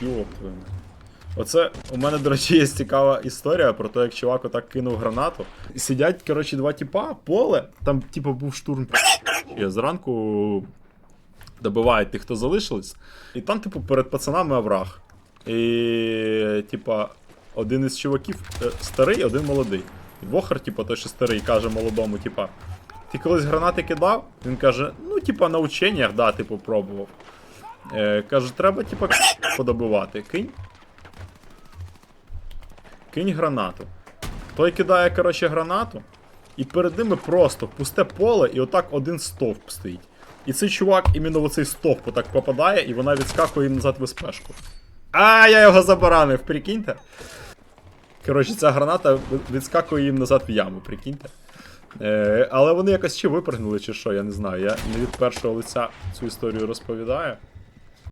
Йоп твою. Оце у мене, до речі, є цікава історія про те, як чувак отак кинув гранату. Сидять, коротше, два тіпа, поле, там, типу, був штурм. Я зранку добивають тих, хто залишились. І там, типу, перед пацанами овраг. І, типа, один із чуваків е, старий, один молодий. І Вохар, типу, той, що старий, каже молодому, типа, ти колись гранати кидав? Він каже, ну, типа, на ученнях, да, типу, пробував. Е, каже, треба, типа, подобивати. Кинь. Кинь гранату. Той кидає, коротше, гранату, і перед ними просто пусте поле, і отак один стовп стоїть. І цей чувак іменно в оцей стовп отак попадає, і вона відскакує назад в спешку. А, я його забаранив, прикиньте. Коротше, ця граната відскакує їм назад в яму, прикиньте. Е, але вони якось чи випрыгнули, чи що, я не знаю. Я не від першого лиця цю історію розповідаю.